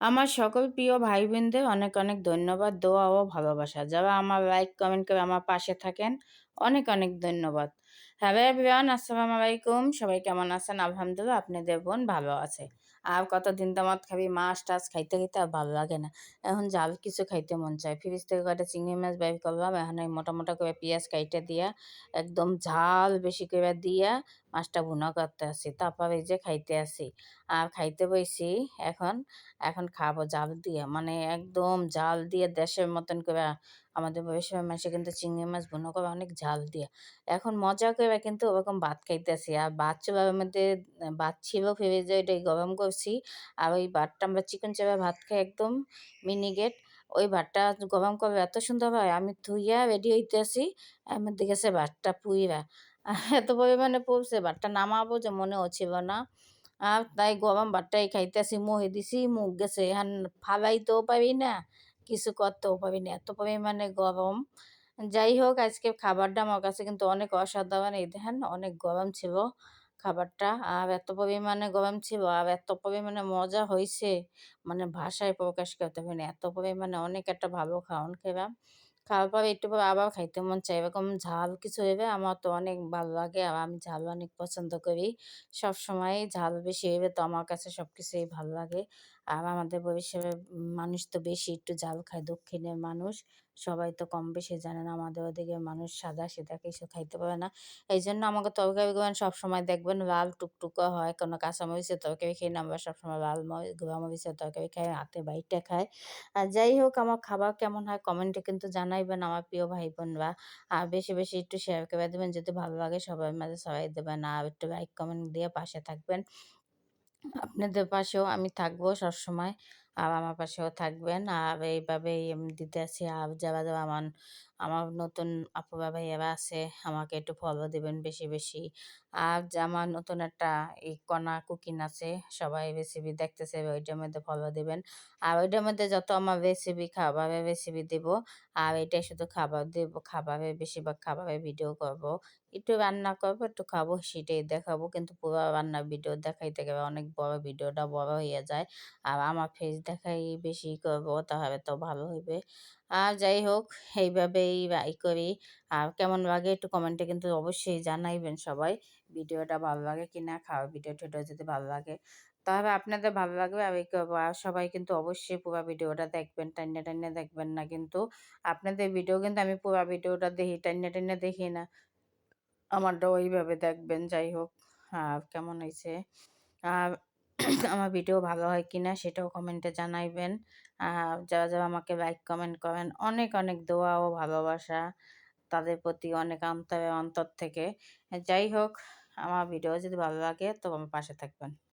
আমার সকল প্রিয় ভাই বোনদের অনেক অনেক ধন্যবাদ, দোয়া ও ভালোবাসা। যারা আমার লাইক কমেন্ট করে আমার পাশে থাকেন অনেক অনেক ধন্যবাদ। হ্যালো এভরিওয়ান, আসসালামু আলাইকুম। সবাই কেমন আছেন? আলহামদুলিল্লাহ আপনাদের বোন ভালো আছে। আর কতদিন দামাত খাবি, মাছ টাছ খাইতে খাইতে আর ভালো লাগে না। এখন জাল কিছু খাইতে মন চায়। ফ্রিজ থেকে কয়টা চিংড়ি মাছ বাইর করলাম। এখন এই মোটা মোটা করে পেঁয়াজ কাইটে দিয়া, একদম ঝাল বেশি করে দিয়া মাছটা ভুনা করতে আসি। তারপর এই যে খাইতে আসি। আর খাইতে বইছি এখন এখন খাব জাল দিয়ে। মানে একদম জাল দিয়ে দেশের মতন করে আমাদের বয়সের মাসে কিন্তু চিংড়ি মাছ ভুনা করে অনেক ঝাল দিয়ে। এখন মজা করে কিন্তু ওরকম ভাত খাইতেছি আর ভাত চুলার মধ্যে, ভাত ছিল ফ্রিজে এটাই গরম করছি। আর ওই ভাতটা আমরা চিকেন চাপা ভাত খাই একদম মিনিগেট ওই ভাতটা গরম করবে এত সুন্দর হয়, আমি ধুইয়া রেডি হইতেছি আমার দেখেছে ভাতটা পুইরা। এত পরিমাণে পড়ছে, ভাতটা নামাবো যে মনে হচ্ছিল না। আর তাই গরম ভাতটাই খাইতেছি মুহে দিছি, মুখ গেছে। এখন ফালাইতেও পারি না। কিছু করতেও পারি না এত পরিমাণে গরম। যাই হোক, আজকে খাবারটা আমার কাছে কিন্তু অনেক অসাধারণ। এই দেখেন, অনেক গরম ছিল খাবারটা। আর এত পরিমাণে গরম ছিল আর এত পরিমাণে মজা হয়েছে। মানে ভাষায় প্রকাশ করতে পারি না এত পরিমাণে অনেক একটা ভালো খাওয়ান খেলাম। খাওয়ার পরে একটু পরে আবার খাইতে মন চাই এরকম ঝাল কিছু হবে আমার তো অনেক ভালো লাগে আর আমি ঝাল অনেক পছন্দ করি। সব সময় ঝাল বেশি হইবে তো আমার কাছে সব কিছুই ভালো লাগে। আর আমাদের ভবিষ্যতের মানুষ তো বেশি একটু ঝাল খায়, দক্ষিণের মানুষ। সবাই তো কম বেশি জানে না, আমাদের ওদিকে মানুষ সাদা সিধা কিছু খাইতে পারে না। এই জন্য আমাকে তরকারি গুলো সবসময় দেখবেন লাল টুকটুকা হয়, কোনো কাঁচামরিচের তরকারি খেয়ে না, আমরা সবসময় লাল মরিচের তরকারি খাই হাতে বাইটটা খাই। আর যাই হোক, আমার খাবার কেমন হয় কমেন্টে কিন্তু জানাইবেন আমার প্রিয় ভাই বোনরা আর বেশি বেশি একটু শেয়ার করে দেবেন, যদি ভালো লাগে সবার মাঝে সবাই দেবেন। আর একটু লাইক কমেন্ট দিয়ে পাশে থাকবেন। আপনাদের পাশেও আমি থাকব সবসময়। আর আমার পাশেও থাকবেন। আর এইভাবেই আমি দিতে আছি আর যারা যারা আমার আমার নতুন আপু ভাইয়ারা আছে, আমাকে একটু ফলো দেবেন বেশি বেশি। আর আমার নতুন একটা এই কণা কুকিং আছে, সবাই রেসিপি দেখতেছে ওইটার মধ্যে ফলো দেবেন। আর ওইটার মধ্যে যত আমার রেসিপি খাবারের রেসিপি দেব, আর এটাই শুধু খাবার দেব খাবারে বেশিরভাগ খাবারের ভিডিও করব। একটু রান্না করব, একটু খাব, সেটাই দেখাবো। কিন্তু পুরো রান্নার ভিডিও দেখাইতে গেলে অনেক বড় ভিডিওটা বড় হয়ে যায়। আর আমার ফেস দেখাই বেশি করব, তাহলে তো ভালো হইবে। আর যাই হোক, এইভাবেই ই করি। আর কেমন লাগে একটু কমেন্টে কিন্তু অবশ্যই জানাইবেন সবাই, ভিডিওটা ভালো লাগে কি না খাওয়া ভিডিও টিডিও যদি ভালো লাগে। তাহলে আপনাদের ভালো লাগবে আর সবাই কিন্তু অবশ্যই পুরো ভিডিওটা দেখবেন, টাইনে টাইনে দেখবেন না কিন্তু আপনাদের ভিডিও কিন্তু আমি পুরো ভিডিওটা দেখি, টাইনে টাইনে দেখি না। আমারটা ওইভাবে দেখবেন, যাই হোক, আর কেমন হয়েছে? আর আমার ভিডিও ভালো হয় কি না সেটাও কমেন্টে জানাইবেন। যারা যারা আমাকে লাইক কমেন্ট করেন, অনেক অনেক দোয়া ও ভালোবাসা তাদের প্রতি অনেক অন্তরে, অন্তর থেকে। যাই হোক, আমার ভিডিও যদি ভালো লাগে তো আমার পাশে থাকবেন।